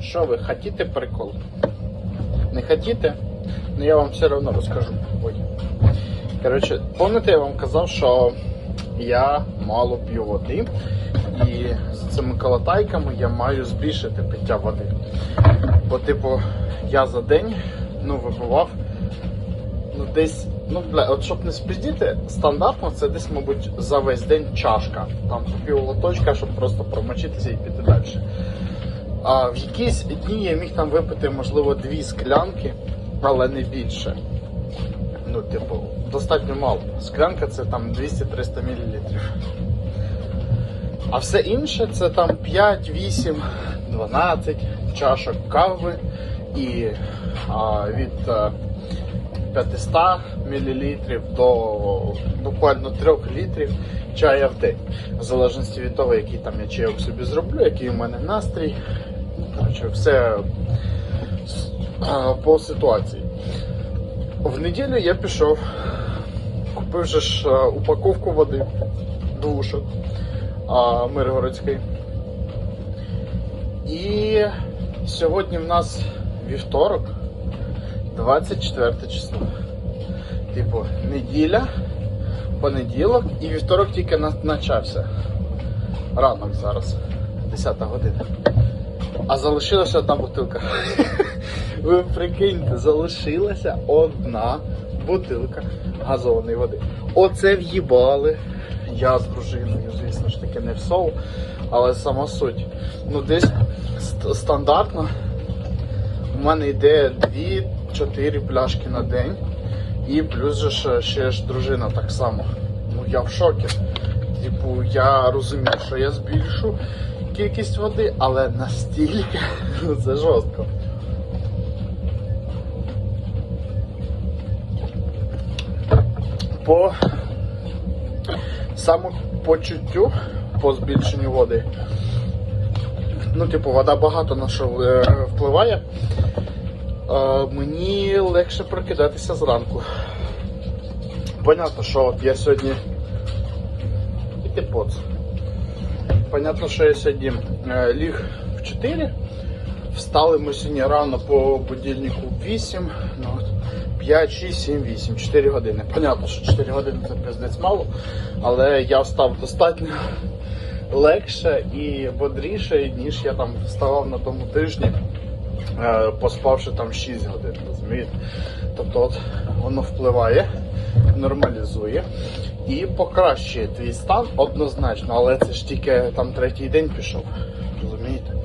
Що ви, хотіте прикол? Не хотіте? Ну я вам все одно розкажу. Ой. Коротше, пам'ятаєте, я вам казав, що я мало п'ю води, і з цими колотайками я маю збільшити пиття води. Бо, типу, я за день ну, випивав ну, десь, ну, бля, от щоб не спіздіти, стандартно це десь, мабуть, за весь день чашка. Там пів лоточка, щоб просто промочитися і піти далі. А в якісь дні я міг там випити, можливо, дві склянки, але не більше. Ну, типу, достатньо мало. Склянка це там 200-300 мл. А все інше це там 5, 8, 12 чашок кави і а, від а, 500 мл до буквально 3 літрів чая в день. В залежності від того, який там я чайок собі зроблю, який у мене настрій. Ну, Коротше, все по ситуації. В неділю я пішов, купив же ж упаковку води, двушок а, Миргородської. І сьогодні в нас вівторок, 24 число. Типу, неділя, понеділок і вівторок тільки почався. Ранок зараз, 10 година. А залишилася одна бутилка. Ви прикиньте, залишилася одна бутилка газованої води. Оце в'їбали. Я з дружиною, звісно ж таки, не в соу, але сама суть. Ну, десь ст- стандартно у мене йде 2-4 пляшки на день. І плюс же ще ж дружина так само. Ну я в шокі. Типу, я розумію, що я збільшу кількість води, але настільки ну, це жорстко. По самопочуттю по збільшенню води. Ну, типу, вода багато на що е, впливає. Мені легше прокидатися зранку. Понятно, що я сьогодні. І поц. Понятно, що я сьогодні е, ліг в 4. Встали ми сьогодні рано по будильнику в 8. Ну, 5, 6, 7, 8, 4 години. Понятно, що 4 години це пиздець мало, але я встав достатньо легше і бодріше, ніж я там вставав на тому тижні, поспавши там 6 годин, розумієте? Тобто от воно впливає, нормалізує і покращує твій стан однозначно, але це ж тільки там третій день пішов.